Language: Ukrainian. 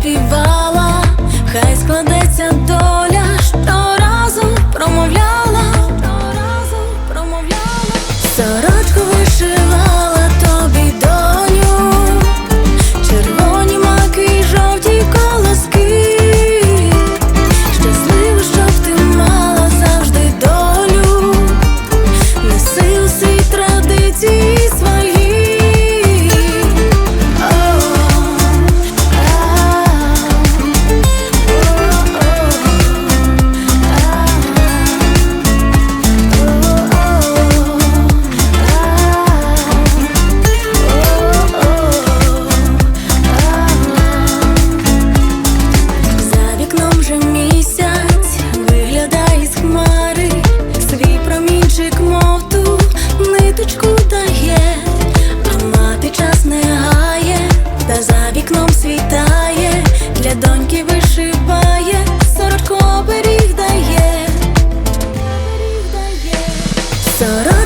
співала, хай складеться доля, що разом промовляла, що разом промовляла, сорочку вишивала тобі доню, червоні маки, жовті колоски, щасливо, щоб ти мала завжди долю, неси у свій традиції. 서로